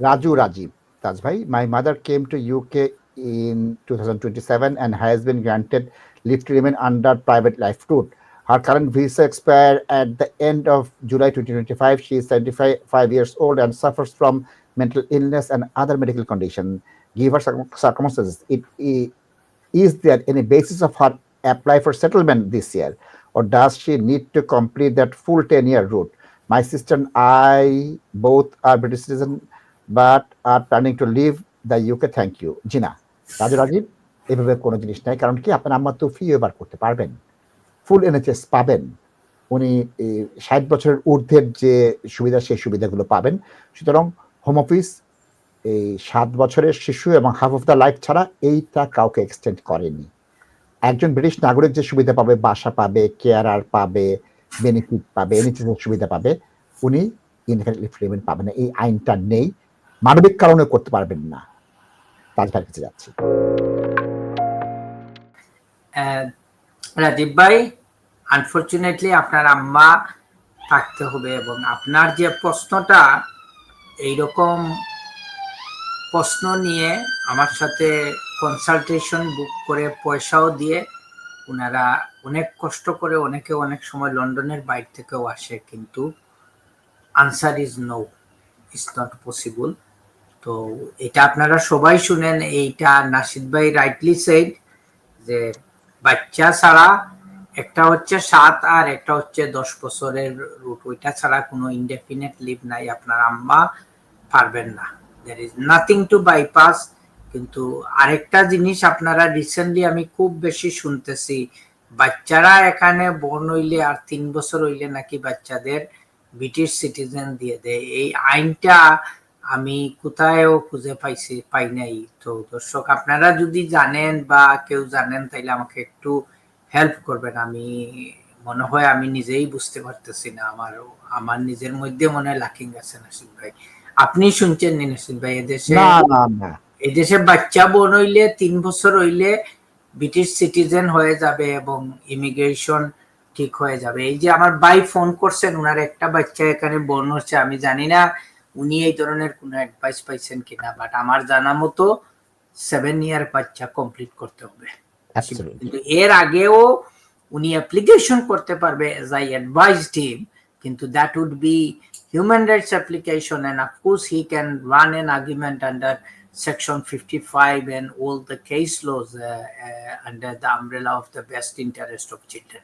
Raju Rajiv. That's why my mother came to UK in 2027 and has been granted leave to remain under private life route. Her current visa expired at the end of July 2025. She is 75 years old and suffers from mental illness and other medical condition. Given her circum- circumstances, it, i- is there any basis of her apply for settlement this year, or does she need to complete that full 10-year route? My sister and I both are British citizen, but are planning to leave the UK. Thank you. জিনা, রাজু রাজীব, এভাবে কোনো জিনিস নাই। কারণ কি? আপনার আম্মা তো ফি এবার করতে পারবেন। ফুল এনএচএস পাবেন। উনি ষাট বছরের ঊর্ধ্বের যে সুবিধা, সেই সুবিধাগুলো পাবেন। সুতরাং হোম অফিস এই সাত বছরের শিশু এবং হাফ অফ দ্য লাইফ ছাড়া এইটা কাউকে এক্সটেন্ড করেনি। একজন ব্রিটিশ নাগরিক যে সুবিধা পাবে, বাসা পাবে কেয়ারার পাবে বেনিফিট পাবে এনএচএস সুবিধা পাবে, উনি ফ্রিমেন্ট পাবেন না। এই আইনটা নেই। মানবিক কারণে করতে পারবেন না। তাজভার কাছে যাচ্ছি। রাজীব ভাই আনফর্চুনেটলি আপনার আম্মা থাকতে হবে এবং আপনার যে প্রশ্নটা, এইরকম প্রশ্ন নিয়ে আমার সাথে কনসালটেশন বুক করে পয়সাও দিয়ে ওনারা অনেক কষ্ট করে অনেকে অনেক সময় লন্ডনের বাইরে থেকেও আসে, কিন্তু answer is no is not possible তো এটা আপনারা সবাই শুনেন, এইটা নাসিদ ভাই রাইটলি সেড যে বাচ্চা ছাড়া একটা হচ্ছে সাত আর একটা হচ্ছে দশ বছরের রুট ওইটা ছাড়া কোনো ইনডেফিনেট লিভ নাই, আপনার আম্মা পারবেন না। There is nothing to bypass কিন্তু আরেকটা জিনিস আপনারা রিসেন্টলি আমি খুব বেশি শুনতেছি, বাচ্চারা এখানে বর্ণ হইলে আর তিন বছর হইলে নাকি বাচ্চাদের ব্রিটিশ সিটিজেন দিয়ে দেয়। এই আইনটা আমি কোথায়ও খুঁজে পাইছি পাই নাই। তো দর্শক আপনারা যদি জানেন বা কেউ জানেন তাইলে আমাকে একটু হেল্প করবেন। আমি মনে হয় আমি নিজেই বুঝতে পারতেছি না আমার আমার নিজের মধ্যে মনে হয় লাকিং আছে নাসির ভাই। আপনি শুনছেন নি নাসির ভাই? এদেশে এদেশে বাচ্চা বোন হইলে তিন বছর হইলে ব্রিটিশ সিটিজেন হয়ে যাবে এবং ইমিগ্রেশন ঠিক হয়ে যাবে। এই যে আমার ভাই ফোন করছেন ওনার একটা বাচ্চা এখানে বোন হচ্ছে আমি জানি না উনি এই ধরনের কোনো অ্যাডভাইস পাইছেন কিনা বাট আমার জানা মতো সেভেন ইয়ার বাচ্চা কমপ্লিট করতে হবে Absolutely. কিন্তু এর আগেও উনি অ্যাপ্লিকেশন করতে পারবে এজ আই অ্যাডভাইসড হিম কিন্তু that would be human rights application and of course he can run an argument under section 55 and all the case laws uh, uh, under the umbrella of the best interest of children